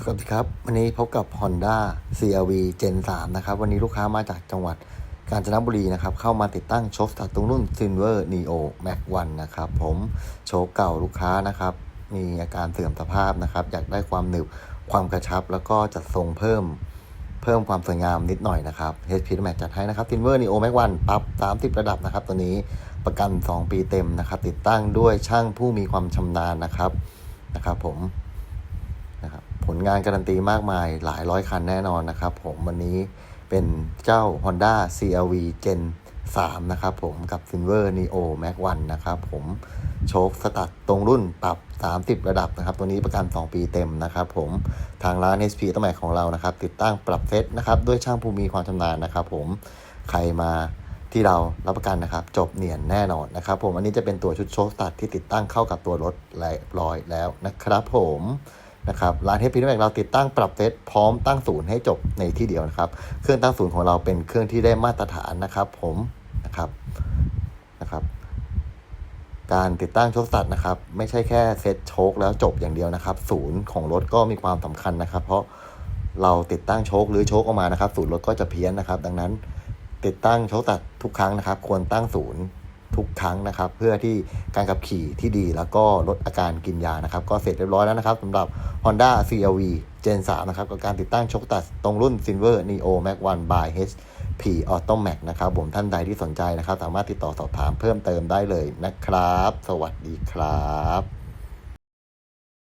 สวัสดีครับ วันนี้พบกับ Honda CRV Gen 3 นะครับ วันนี้ลูกค้ามาจากจังหวัดกาญจนบุรีนะครับ เข้ามาติดตั้งโชคสตาร์ทตรงรุ่น Silver Neo Max 1นะครับผมโชคเก่าลูกค้านะครับ มีอาการเสื่อมสภาพนะครับ อยากได้ความหนึบความกระชับ แล้วก็จัดทรงเพิ่ม เพิ่มความสวยงามนิดหน่อยนะครับ HP Max จัดให้นะครับ Silver Neo Max 1ปรับ 30 ระดับนะครับ ตัวนี้ประกัน 2 ปีเต็มนะครับ ติดตั้งด้วยช่างผู้มีความชำนาญนะครับนะครับผม ผลงานการันตีมากมายหลายร้อยคันแน่นอนนะครับ ผมวันนี้เป็นเจ้า Honda CRV Gen 3 นะครับผมกับ Silver Neo Max 1นะครับผมโชคสตัดตรงรุ่นปรับ 30 ระดับนะครับ ตัวนี้ประกัน 2 ปีเต็มนะครับผมทางร้าน HP ต้นแมของเรานะครับ ติดตั้งปรับเซตนะครับด้วยช่างภูมิความชำนาญนะครับ ผมใครมาที่เรารับประกันนะครับ จบเนียนแน่นอนนะครับ ผมอันนี้จะเป็นตัวชุดโชคสตัดที่ติดตั้งเข้ากับตัวรถเรียบร้อยแล้วนะครับ ผม นะครับร้านเทปพีนแม็กเราติดตั้งปรับเซตพร้อมตั้งศูนย์ให้จบในที่เดียวนะครับ เครื่องตั้งศูนย์ของเราเป็นเครื่องที่ได้มาตรฐานนะครับผมนะครับนะครับ การติดตั้งโชคสัตว์นะครับ ไม่ใช่แค่เซตโชคแล้วจบอย่างเดียวนะครับศูนย์ของรถก็มีความสำคัญนะครับ เพราะเราติดตั้งโชคหรือโชคออกมานะครับ ศูนย์รถก็จะเพี้ยนนะครับ ดังนั้น ติดตั้งโชคตัดทุกครั้งนะครับ ควรตั้งศูนย์ ทุกครั้งนะครับ เพื่อที่การขับขี่ที่ดีแล้วก็ลดอาการกินยานะครับ ก็เสร็จเรียบร้อยแล้วนะครับสำหรับ Honda CRV Gen 3นะครับกับการติดตั้งชกตัดตรงรุ่น Silver Neo Max 1 by HP Auto Max นะครับผมท่านใดที่สนใจนะครับ สามารถติดต่อสอบถามเพิ่มเติมได้เลยนะครับ สวัสดีครับ